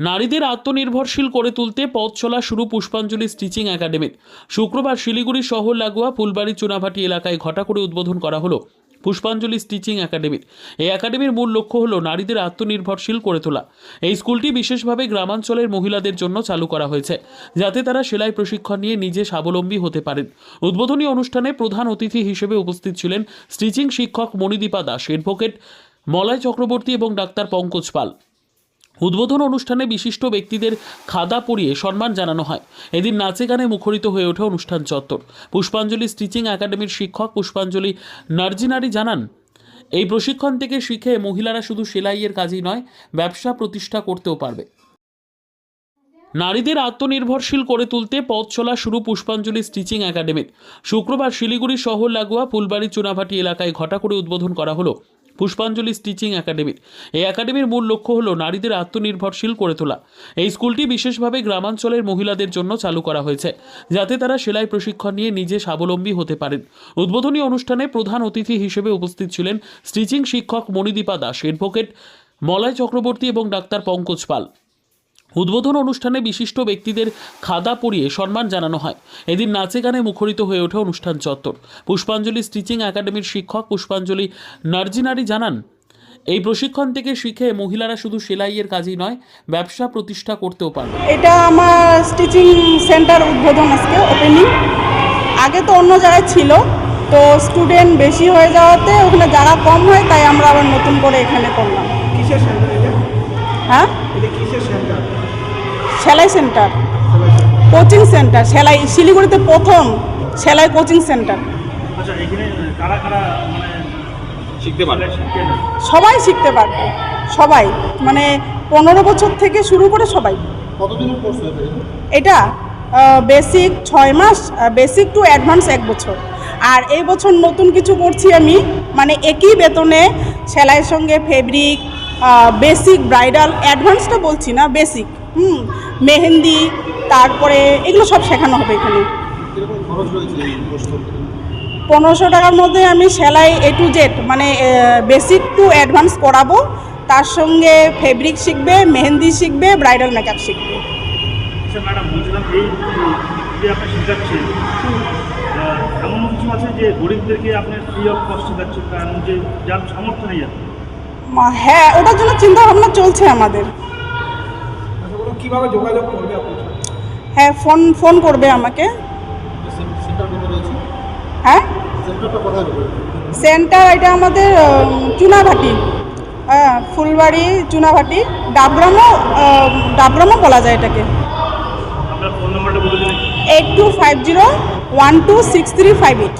নারীদের আত্মনির্ভরশীল করে তুলতে পথ চলা শুরু পুষ্পাঞ্জলি স্টিচিং একাডেমির। শুক্রবার শিলিগুড়ি শহর লাগোয়া ফুলবাড়ি চুনাভাটি এলাকায় ঘটা করে উদ্বোধন করা হলো পুষ্পাঞ্জলি স্টিচিং একাডেমির। এই একাডেমির মূল লক্ষ্য হলো নারীদের আত্মনির্ভরশীল করে তোলা। এই স্কুলটি বিশেষভাবে গ্রামাঞ্চলের মহিলাদের জন্য চালু করা হয়েছে, যাতে তারা সেলাই প্রশিক্ষণ নিয়ে নিজে স্বাবলম্বী হতে পারেন। উদ্বোধনী অনুষ্ঠানে প্রধান অতিথি হিসেবে উপস্থিত ছিলেন স্টিচিং শিক্ষক মণিদীপা দাস অ্যাডভোকেট মলয় চক্রবর্তী এবং ডাক্তার পঙ্কজ পাল। উদ্বোধন অনুষ্ঠানে বিশিষ্ট ব্যক্তিদের খাদা পরিয়ে সম্মান জানানো হয়। এদিন নাচে গানে মুখরিত হয়ে ওঠে অনুষ্ঠান চত্বর। পুষ্পাঞ্জলি স্টিচিং একাডেমির শিক্ষক পুষ্পাঞ্জলি নার্জিনারি জানান, এই প্রশিক্ষণ থেকে শিখে মহিলারা শুধু সেলাইয়ের কাজই নয়, ব্যবসা প্রতিষ্ঠা করতেও পারবে। নারীদের আত্মনির্ভরশীল করে তুলতে পথ চলা শুরু পুষ্পাঞ্জলি স্টিচিং একাডেমির। শুক্রবার শিলিগুড়ি শহর লাগোয়া ফুলবাড়ি চুনাভাটি এলাকায় ঘটা করে উদ্বোধন করা হলো। পুষ্পাঞ্জলি স্টিচিং একাডেমির এই একাডেমির মূল লক্ষ্য হলো নারীদের আত্মনির্ভরশীল করে তোলা। এই স্কুলটি বিশেষভাবে গ্রামাঞ্চলের মহিলাদের জন্য চালু করা হয়েছে, যাতে তারা সেলাই প্রশিক্ষণ নিয়ে নিজে স্বাবলম্বী হতে পারেন। উদ্বোধনী অনুষ্ঠানে প্রধান অতিথি হিসেবে উপস্থিত ছিলেন স্টিচিং শিক্ষক মণিদীপা দাস এডভোকেট মলয় চক্রবর্তী এবং ডাক্তার পঙ্কজ পাল। উদ্বোধন অনুষ্ঠানে বিশিষ্ট ব্যক্তিদের খাদা পরিয়ে সম্মান জানানো হয়। এদিন নাচে গানে মুখরিত হয়ে ওঠে অনুষ্ঠান চত্বর। পুষ্পাঞ্জলি স্টিচিং একাডেমির শিক্ষক পুষ্পাঞ্জলি নার্জিনারি জানান এই প্রশিক্ষণ থেকে শিখে মহিলারা শুধু সেলাইয়ের কাজই নয় ব্যবসা প্রতিষ্ঠা করতেও পারবে। এটা আমার স্টিচিং সেন্টার উদ্বোধন আজকে ওপেনিং আগে তো অন্য জায়গায় ছিল তো স্টুডেন্ট বেশি হয়ে যাওয়াতে ওখানে যারা কম হয় তাই আমরা আবার নতুন করে এখানে করলাম। কিসের সেন্টার এটা? হ্যাঁ? এটা কিসের সেন্টার? সেলাই সেন্টার কোচিং সেন্টার সেলাই শিলিগুড়িতে প্রথম সেলাই কোচিং সেন্টার। আচ্ছা মানে শিখতে পারে সবাই শিখতে পারবে সবাই। মানে পনেরো বছর থেকে শুরু করে সবাই। এটা? বেসিক ছয় মাস বেসিক টু অ্যাডভান্স এক বছর। আর এই বছর নতুন কিছু করছি আমি মানে একই বেতনে সেলাইয়ের সঙ্গে ফেব্রিক বেসিক ব্রাইডাল অ্যাডভান্সটা বলছি না বেসিক হুম মেহেন্দি তারপরে এগুলো সব শেখানো হবে এখানে। পনেরোশো টাকার মধ্যে আমি সেলাই এ টু জেড মানে বেসিক টু অ্যাডভান্স করাবো। তার সঙ্গে ফেব্রিক শিখবে মেহেন্দি শিখবে ব্রাইডাল মেকআপ শিখবে। আচ্ছা ম্যাডাম বলছিলাম এই যে আপনি শেখাচ্ছেন এমন কিছু আছে যে গরিবদেরকে আপনি ফ্রি অফ কস্টে দিচ্ছেন কারণ যে যার সামর্থ্য নেই হ্যাঁ ওটার জন্য চিন্তা ভাবনা চলছে আমাদের। কীভাবে যোগাযোগ করবে হ্যাঁ ফোন ফোন করবে আমাকে। হ্যাঁ? সেন্টার এটা আমাদের উম, চুনাভাটি। হ্যাঁ ফুলবাড়ি চুনাভাটি। ডাবগ্রামও আহ, ডাবগ্রামও বলা যায় এটাকে। আপনার ফোন নাম্বারটা বলে দিন। Eight two five zero one two six three five eight.